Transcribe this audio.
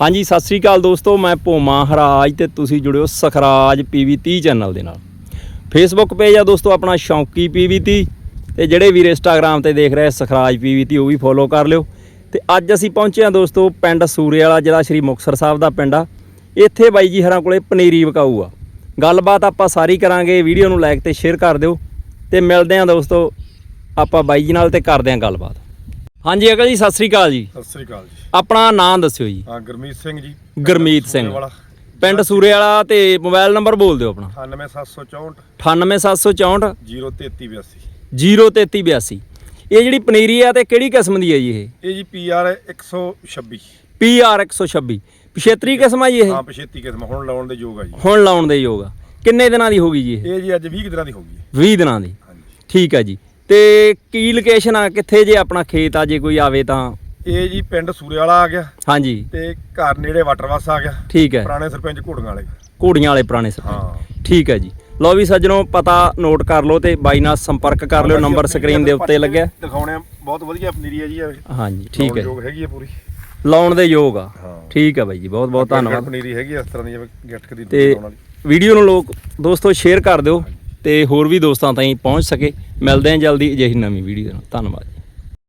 ਹਾਂਜੀ, ਸਤਿ ਸ੍ਰੀ ਅਕਾਲ ਦੋਸਤੋ, ਮੈਂ ਭੋਮਾ ਹਰਾਜ ਤੇ ਤੁਸੀਂ ਜੁੜਿਓ ਸਖਰਾਜ ਪੀਵੀ 30 ਚੈਨਲ ਦੇ ਨਾਲ। ਫੇਸਬੁੱਕ ਪੇਜ ਆ ਦੋਸਤੋ, ਆਪਣਾ ਸ਼ੌਂਕੀ ਪੀਵੀ 30 ਤੇ ਜਿਹੜੇ ਵੀਰ ਇੰਸਟਾਗ੍ਰam ਤੇ ਦੇਖ ਰਹੇ ਸਖਰਾਜ ਪੀਵੀ 30 ਉਹ ਵੀ ਫੋਲੋ ਕਰ ਲਿਓ। ਤੇ ਅੱਜ ਅਸੀਂ ਪਹੁੰਚੇ ਆ ਦੋਸਤੋ, ਪਿੰਡ ਸੂਰੇ ਵਾਲਾ ਜਿਹੜਾ ਸ਼੍ਰੀ ਮੁਕਤਸਰ ਸਾਹਿਬ ਦਾ ਪਿੰਡ ਆ। ਇੱਥੇ ਬਾਈ ਜੀ ਹਰਾਂ ਕੋਲੇ ਪਨੀਰੀ ਵਿਕਾਊ ਆ। ਗੱਲਬਾਤ ਆਪਾਂ ਸਾਰੀ ਕਰਾਂਗੇ, ਵੀਡੀਓ ਨੂੰ ਲਾਈਕ ਤੇ ਸ਼ੇਅਰ ਕਰ ਦਿਓ। ਤੇ ਮਿਲਦੇ ਆ ਦੋਸਤੋ, ਆਪਾਂ ਬਾਈ ਜੀ ਨਾਲ ਤੇ ਕਰਦੇ ਆ ਗੱਲਬਾਤ। ਹਾਂਜੀ ਅਕਲ ਜੀ ਸਤਿ ਸ੍ਰੀ ਅਕਾਲ ਜੀ। ਸਤਿ ਸ੍ਰੀ ਅਕਾਲ ਜੀ। ਆਪਣਾ ਨਾਮ ਦੱਸਿਓ ਜੀ। ਹਾਂ ਗੁਰਮੀਤ ਸਿੰਘ ਜੀ ਗੁਰਮੀਤ ਸਿੰਘ। ਵਾਲਾ ਪਿੰਡ ਸੂਰੇ ਵਾਲਾ ਤੇ ਮੋਬਾਈਲ ਨੰਬਰ ਬੋਲ ਦਿਓ ਆਪਣਾ। 98764 98764 03382 03382 ਇਹ ਜਿਹੜੀ ਪਨੀਰੀ ਆ ਤੇ ਕਿਹੜੀ ਕਿਸਮ ਦੀ ਹੈ ਜੀ ਇਹ? ਇਹ ਜੀ ਪੀਆਰ 126 PR 126 ਪਿਛੇਤਰੀ ਕਿਸਮ ਆ ਜੀ ਇਹ? ਹਾਂ ਪਛੇਤੀ ਕਿਸਮ ਹੁਣ ਲਾਉਣ ਦੇ ਯੋਗ ਆ ਜੀ। ਹੁਣ ਲਾਉਣ ਦੇ ਯੋਗ ਆ। ਕਿੰਨੇ ਦਿਨਾਂ ਦੀ ਹੋਗੀ ਜੀ ਇਹ? ਇਹ ਜੀ ਅੱਜ 20 ਕੁ ਦਿਨਾਂ ਦੀ ਹੋ ਗਈ 20 ਦਿਨਾਂ ਦੀ। ਠੀਕ ਆ ਜੀ। ਤੇ ਕੀ ਲੋਕੇਸ਼ਨ ਆ? ਕਿੱਥੇ ਜੇ ਆਪਣਾ ਖੇਤ ਆ ਜੇ ਕੋਈ ਆਵੇ ਤਾਂ? ਇਹ ਜੀ ਪਿੰਡ ਸੂਰੇ ਵਾਲਾ ਆ ਗਿਆ। ਹਾਂਜੀ। ਤੇ ਘਰ ਨੇੜੇ ਵਾਟਰਵਾਸ ਆ ਗਿਆ। ਠੀਕ ਹੈ। ਪੁਰਾਣੇ ਸਰਪੰਚ ਘੋੜੀਆਂ ਵਾਲੇ। ਘੋੜੀਆਂ ਵਾਲੇ ਪੁਰਾਣੇ ਸਰਪੰਚ। ਹਾਂ। ਠੀਕ ਹੈ ਜੀ। ਲਓ ਵੀ ਸੱਜਣੋ ਪਤਾ ਨੋਟ ਕਰ ਲਓ ਤੇ ਬਾਈ ਨਾਲ ਸੰਪਰਕ ਕਰ ਲਿਓ ਨੰਬਰ ਸਕਰੀਨ ਦੇ ਉੱਤੇ ਲੱਗਿਆ। ਦਿਖਾਉਣੇ ਬਹੁਤ ਵਧੀਆ ਪਨੀਰੀ ਹੈ ਜੀ ਹਾਂਜੀ ਠੀਕ ਹੈ ਯੋਗ ਹੈਗੀ ਹੈ ਪੂਰੀ। ਲਾਉਣ ਦੇ ਯੋਗ ਆ। ਠੀਕ ਹੈ ਬਾਈ ਜੀ ਬਹੁਤ ਬਹੁਤ ਧੰਨਵਾਦ। ਪਨੀਰੀ ਹੈਗੀ ਇਸ ਤਰ੍ਹਾਂ ਦੀ ਜਿਵੇਂ ਗੱਟਕ ਦੀ ਤੇ ਵੀਡੀਓ ਨੂੰ ਲੋਕ ਦੋਸਤੋ ਸ਼ੇਅਰ ਕਰ ਦਿਓ ਤੇ ਹੋਰ ਵੀ ਦੋਸਤਾਂ ਤਾਈਂ ਪਹੁੰਚ ਸਕੇ। ਮਿਲਦੇ ਹਾਂ ਜਲਦੀ ਅਜਿਹੀ ਨਵੀਂ ਵੀਡੀਓ ਨਾਲ। ਧੰਨਵਾਦ।